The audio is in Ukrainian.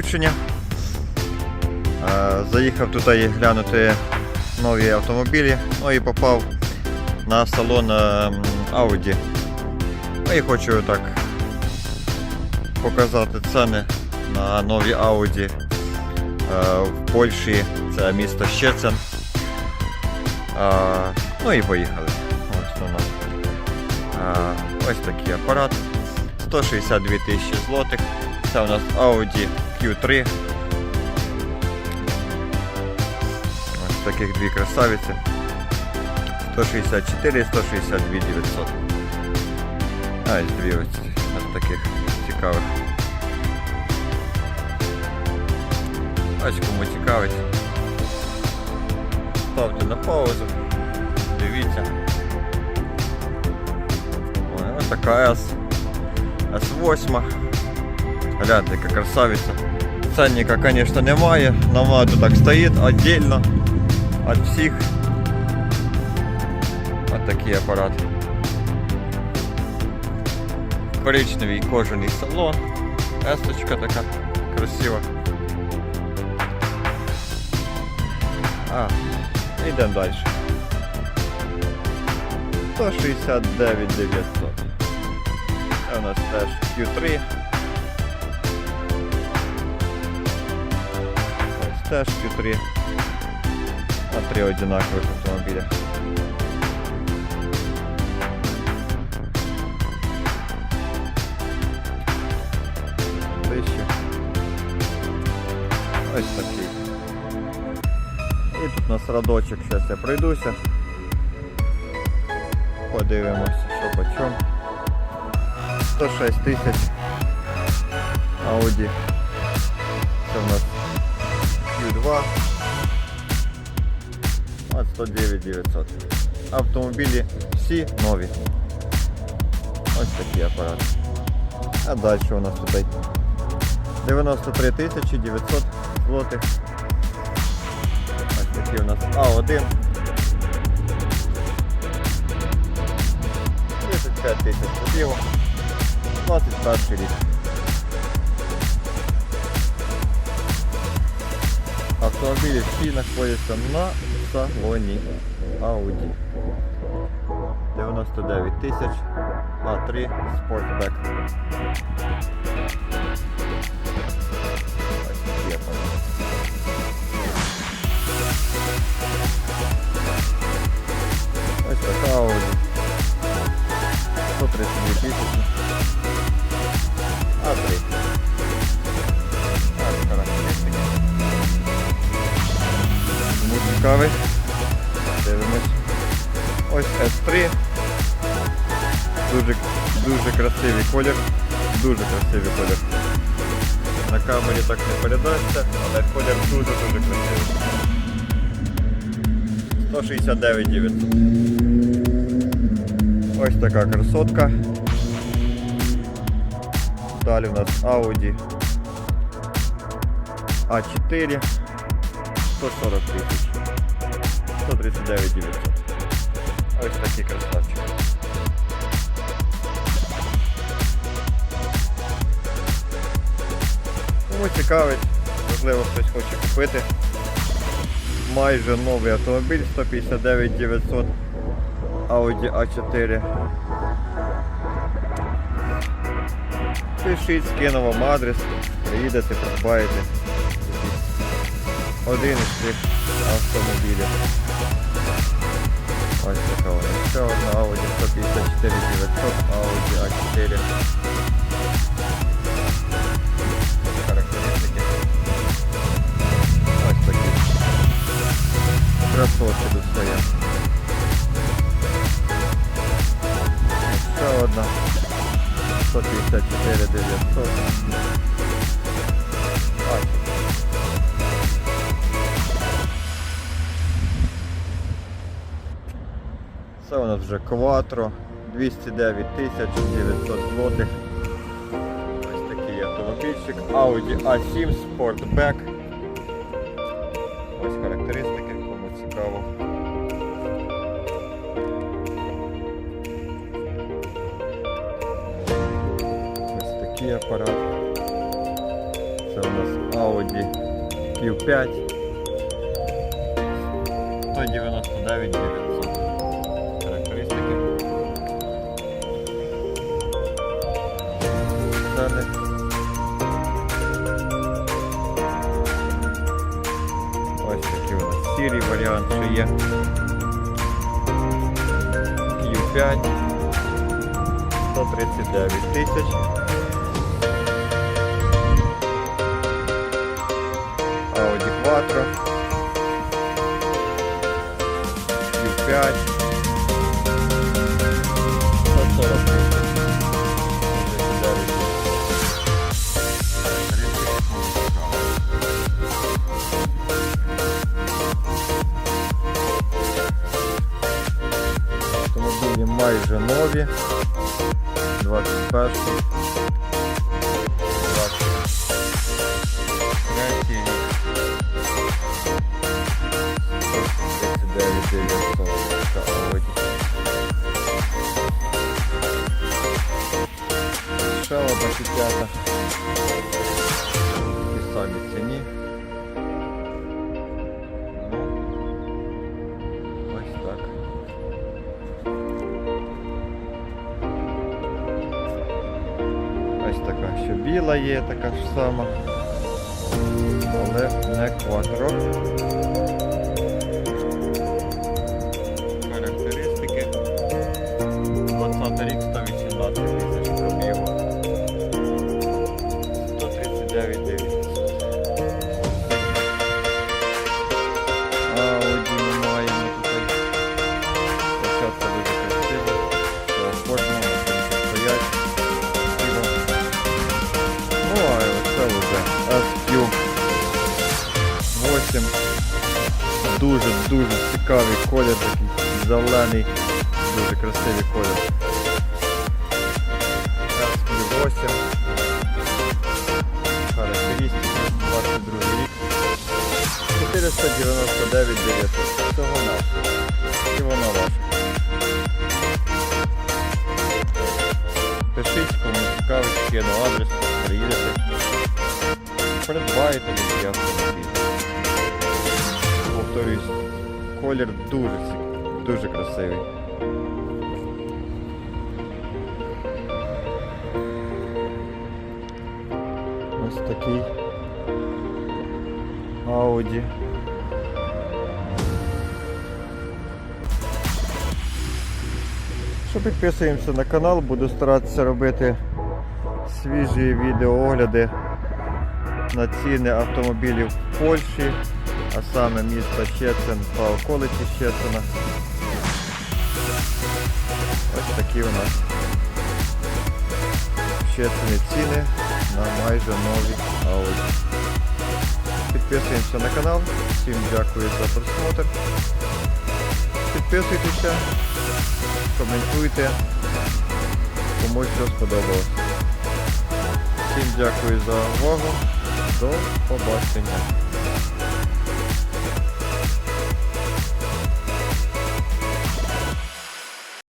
включення. Е, Заїхав тут і глянути нові автомобілі, ну і попав на салон е, Audi. Ну і хочу так показати ціни на нові Audi е, в Польщі. Це місто Щецин. Е, Ну і поїхали. Ось такий апарат. 162 тисячі злотих. Це у нас Audi Q3. Ось таких дві красавиці. 164 162 900. А, ось дві ось, ось таких цікавих. Ось кому цікавить. Ставте на паузу. Дивіться. Ой, ось така S. S8. Гляньте, яка красавиця. Ценника, конечно, немає. Намаду так стоїть отдельно від всіх. Ось такий апарат. Коричневий кожаний салон. Есточка така красива. А, йдемо далі. 169 900. Це у нас теж Q3. Теж Q3. А три одинакових автомобіля. Вище. Ось такий. І тут у нас радочок, зараз я пройдуся. Подивимося, що по чому. 106 тисяч Audi. Це в нас Q2. 109 900. Автомобілі всі нові. Ось такий апарат. А далі у нас тут 93 тисячі 900 злотих. Ось такий у нас А1. 35 тисяч пробігу. 21 рік. Автомобілі всі знаходяться на салоні Audi. 99 тисяч А3 Sportback. Такі Дуже, дуже красивий колір. Дуже красивий колір. На камері так не передасться, але колір дуже-дуже красивий. 169 900. Ось така красотка. Далі у нас Audi A4 140 тисяч. 139 900. Ось такий красавчик. Кому цікавить, можливо хтось хоче купити. Майже новий автомобіль 159 900 Audi A4. Пишіть, скину вам адрес, приїдете, придбаєте один із цих автомобілів. Ось така вона. Ще одна Audi 154 900 Audi A4. Вже Quattro 209 тисяч 900 злотих. Ось такий автомобільчик. Audi A7 Sportback. Ось характеристики, кому цікаво. Ось такий апарат. Це у нас Audi Q5. 199 900. Що є. Q5. 139 тисяч. Audi Quattro. Q5. 140 тисяч. майже нові. 21 23 рік. 39 900 така Audi. Ще одна п'ята. Ті самі ціні. Ось така, що біла є, така ж сама. Але не квадро. Характеристики. 20 рік 118 тисяч пробігу. 139 900. SQ 8. Дуже-дуже цікавий колір, такий зелений, дуже красивий колір. SQ 8. Характеристики, 22 рік. 499 900. Всього нашого. І вона ваша. Пишіть, кому цікавить, скину адрес, приїдете. Придбаєте такий автомобіль. Повторюсь, колір дуже, дуже красивий. Ось такий Audi. Що підписуємося на канал, буду старатися робити свіжі відеоогляди на ціни автомобілів в Польщі, а саме місто Щецин та околиці Щецина. Ось такі у нас Щецині ціни на майже нові Audi. Підписуємося на канал. Всім дякую за просмотр. Підписуйтеся, коментуйте, комусь що сподобалось. Всім дякую за увагу. До побачення.